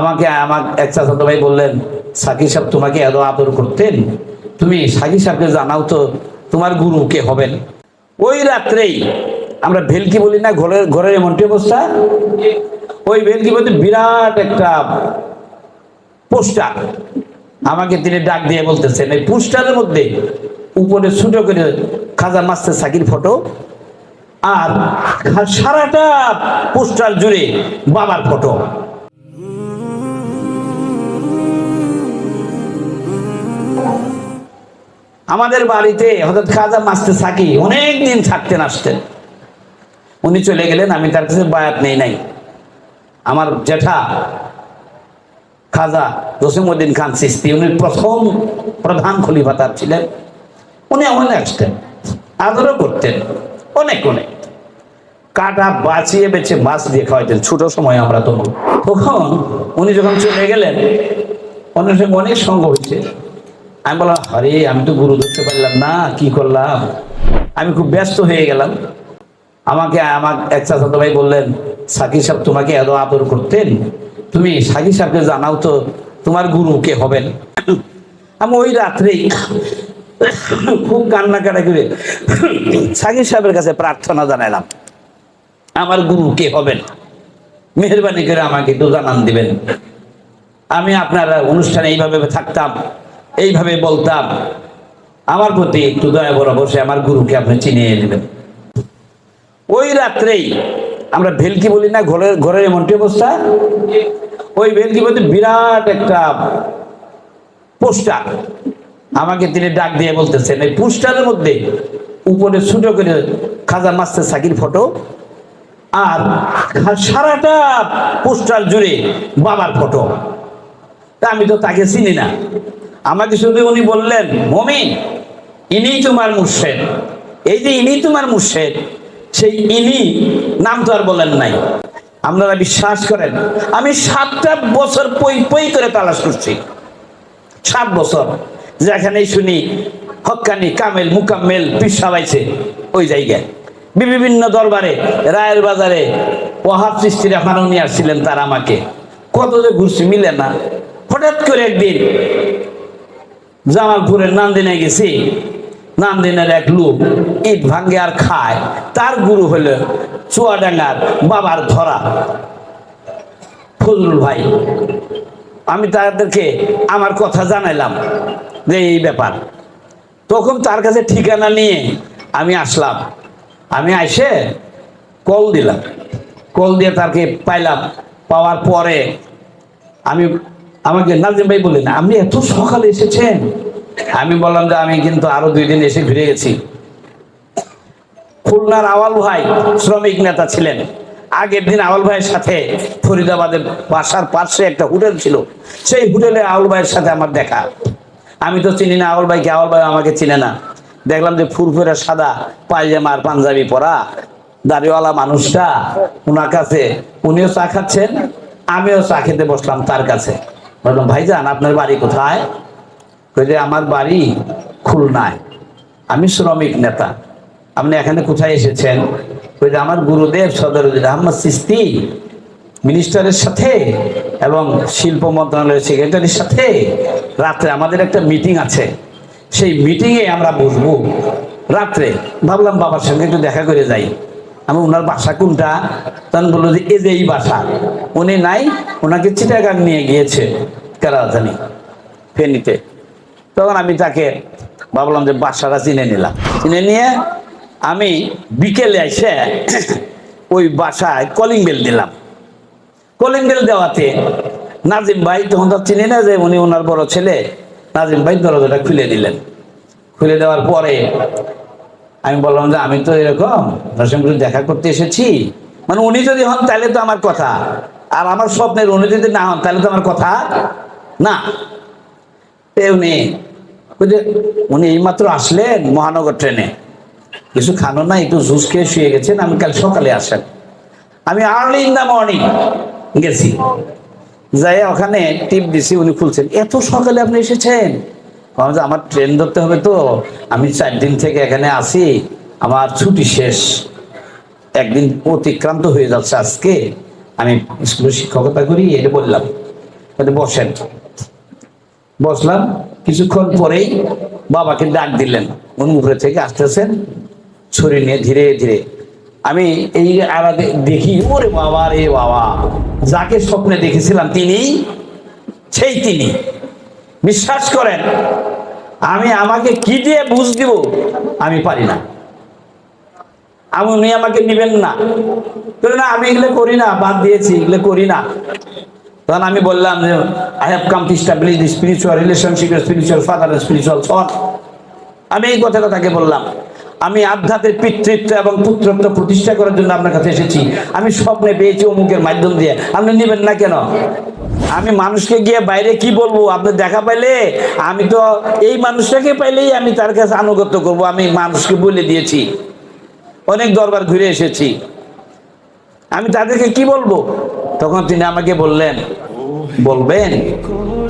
আমাকে, আমার এক চাচাতো ভাই বললেন, সাকিব সাহেব, তোমাকে এত আদর করতেন? তুমি সাকিব সাহেবকে জানাও তো, তোমার গুরু কে হবেন? ওই রাত্রেই, আমরা ভেলকি বলি না, ঘরের ঘরের এমনটি অবস্থা? ওই ভেলকি বলতে বিরাট একটা পোস্টার। আমাকে তিনি ডাক দিয়ে বলতেছেন, এই পোস্টারের মধ্যে উপরে ছোটো করে খাজা মাস্টার সাকির ফটো আর সারাটা পোস্টার জুড়ে বাবার ফটো। আমাদের বাড়িতে হঠাৎ খাজা মাস্তে সাকি অনেক দিন থাকতেন, আসতেন। উনি চলে গেলেন, আমি তার কাছে বায়াত নেই নাই। আমার জেঠা খাজা জসিমুদ্দিন খান সিস্তি, উনি প্রথম প্রধান খলিফা তার ছিলেন। উনি অনেক আসতেন, আদরও করতেন, অনেক অনেক। কাটা বাঁচিয়ে বেছে মাছ দিয়ে খাওয়াইতেন, ছোট সময় আমরা তখন। তখন উনি যখন চলে গেলেন, অনেক সঙ্গে অনেক সঙ্গ হয়েছে আমি বললাম, আরে, আমি তো গুরু ধরতে পারলাম না, কি করলাম? আমি খুব ব্যস্ত হয়ে গেলাম। আমাকে, আমার এক চাচাতো ভাই বললেন, সাকিব সাহেব তোমাকে এত আদর করতেন? তুমি সাকিব সাহেবকে জানাও তো, তোমার গুরু কে হবেন? আমি ওই রাত্রেই খুব কান্নাকাটা করে সাকিব সাহেবের কাছে প্রার্থনা জানালাম আমার গুরু কে হবেন? মেহরবানি করে আমাকে একটু জানান দিবেন। আমি আপনার অনুষ্ঠানে এইভাবে থাকতাম এইভাবে বলতাম, আমার প্রতি একটু দয়া বড় বসে, আমার গুরুকে আপনি চিনিয়ে নেবেন। ওই রাত্রেই আমরা ভেলকি বলি না, ঘরের ঘরের এমনটি অবস্থা, ওই ভেলকি বলতে বিরাট একটা পোস্টার। আমাকে তিনি ডাক দিয়ে বলতেছেন, এই পোস্টারের মধ্যে উপরে ছোটো করে খাজা মাস্টার সাকির ফটো আর সারাটা পোস্টার জুড়ে বাবার ফটো। আমি তো তাকে চিনি না। আমাকে শুধু উনি বললেন, মমিন ইনি তোমার মুর্শেদ। এই যে ইনি তোমার মুর্শেদ, সেই ইনি নাম তো আর বলেন নাই। আপনারা বিশ্বাস করেন, আমি সাতটা বছর পই পই করে তালাশ করছি। সাত বছর যেখানে শুনি হক্কানি কামেল, মুকাম্মেল পিসাবাইছে ওই জায়গায়। বিভিন্ন দরবারে, রায়ের বাজারে ওহাব সৃষ্টির এখনও নিয়ে আসছিলেন তারা আমাকে। কত যে ঘুরছি, মিলে না। হঠাৎ করে একদিন জামালপুরের নান্দিনে গেছি। নান্দিনের এক লোক ইট ভাঙ্গে আর খায়। তার গুরু হলো চুয়াডাঙ্গার বাবার ধরা। ফজলুল ভাই, আমি তাদেরকে আমার কথা জানাইলাম যে এই ব্যাপার। তখন তার কাছে ঠিকানা নিয়ে আমি আসলাম। আমি আইসে কল দিলাম। কল দিয়ে তাকে পাইলাম। পাওয়ার পরে আমি আমাকে নাজিম ভাই বললেন, আপনি এত সকালে এসেছেন? আমি বললাম যে, আমি কিন্তু আরও দুই দিন এসে ঘুরে গেছি। খুলনার আওয়াল ভাই শ্রমিক নেতা ছিলেন। আগের দিন আওয়াল ভাইয়ের সাথে ফরিদাবাদের বাসার পাশে একটা হোটেল ছিল। সেই হোটেলে আওয়াল ভাইয়ের সাথে আমার দেখা। আমি তো চিনি না, আওয়াল ভাইকে আওয়াল ভাই আমাকে চিনে না। দেখলাম যে ফুরফুরে সাদা পায়জামা আর পাঞ্জাবি পরা দাড়িওয়ালা মানুষটা ওনার কাছে। উনিও চা খাচ্ছেন, আমিও চা খেতে বসলাম তার কাছে। বললাম, ভাইজান, আপনার বাড়ি কোথায়? কই যে আমার বাড়ি খুলনায়। আমি শ্রমিক নেতা। আপনি এখানে কোথায় এসেছেন? কই যে আমার গুরুদেব সদরুদ্দিন আহমদ সিস্তি, মিনিস্টারের সাথে এবং শিল্প মন্ত্রণালয়ের সেক্রেটারির সাথে রাত্রে আমাদের একটা মিটিং আছে। সেই মিটিংয়ে আমরা বসবো। রাত্রে। ভাবলাম, বাবার সঙ্গে একটু দেখা করে যাই। আমি ওনার বাসা কোনটা? তখন বলল যে এই যে এই বাসা। উনি নাই ওনাকে চিটাগাং নিয়ে গিয়েছে কেরাজানি ফেনীতে। তখন আমি তাকে ভাবলাম যে বাসাটা চিনে নিলাম। চিনে নিয়ে আমি বিকেলে এসে ওই বাসায় কলিং বেল দিলাম। কলিং বেল দেওয়াতে নাজিম ভাই তখন তো চিনি না যে উনি ওনার বড় ছেলে, নাজিম ভাই দরজাটা খুলে দিলেন। খুলে দেওয়ার পরে আমি বললাম যে, আমি তো এরকম নরসিংপুরে দেখা করতে এসেছি। মানে উনি যদি হন, তাহলে তো আমার কথা। আর আমার স্বপ্নের উনি যদি না হন, তাহলে তো আমার কথা না। উনি উনি এইমাত্র আসলেন মহানগর ট্রেনে। কিছু খানো না একটু জুস খেয়ে শুয়ে গেছেন, আমি কাল সকালে আসেন আমি আর্লি ইন দ্য মর্নিং গেছি। যাই ওখানে টিপ দিছি, উনি খুলছেন। এত সকালে আপনি এসেছেন? যে আমার ট্রেন ধরতে হবে তো। আমি চার দিন থেকে এখানে আসি আমার ছুটি শেষ। একদিন অতিক্রান্ত হয়ে যাচ্ছে আজকে। আমি স্কুলে শিক্ষকতা করি এটা বললাম। বলে, বসেন। বসলাম কিছুক্ষণ পরেই বাবাকে ডাক দিলেন। উনি উপরে থেকে আসতেছেন ছুরি নিয়ে ধীরে ধীরে। আমি এই আড়াতে দেখি ওরে বাবা রে বাবা যাকে স্বপ্নে দেখেছিলাম তিনি সেই তিনি বিশ্বাস করেন, আমি আমাকে কি দিয়ে বুঝ দিব, আমি পারি না। আমি, উনি আমাকে নিবেন না। না, আমি এগুলো করি না, বাদ দিয়েছি, এগুলো করি না। তখন আমি বললাম যে I have come to establish the spiritual relationship spiritual father spiritual son আমি এই কথাটা তাকে বললাম। আমি আধ্যাত্মিক পিতৃত্ব এবং পুত্রত্ব প্রতিষ্ঠা করার জন্য আপনার কাছে এসেছি। আমি স্বপ্নে পেয়েছি অমুকের মাধ্যম দিয়ে। আপনি নেবেন না কেন? আমি মানুষকে গিয়ে বাইরে কি বলব? আপনি দেখা পাইলে আমি তো এই মানুষটাকে পাইলেই আমি তার কাছে আনুগত্য করব, আমি মানুষকে বলে দিয়েছি। অনেক দরবার ঘুরে এসেছি। আমি তাদেরকে কি বলব? তখন তিনি আমাকে বললেন, বলবেন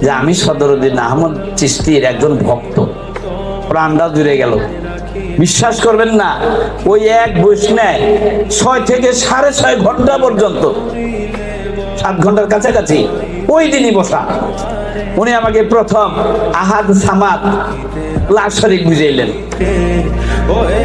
যে আমি সদরুদ্দিন আহমদ চিস্তির একজন ভক্ত। প্রাণটা জুড়ে গেল। বিশ্বাস করবেন না, ওই এক বৈষ্ণায় ছয় থেকে সাড়ে ছয় ঘণ্টা পর্যন্ত, সাত ঘণ্টার কাছাকাছি ওই দিনই বসা। উনি আমাকে প্রথম আহাদ সামাদ লাশরিক বুঝাইলেন। ওহে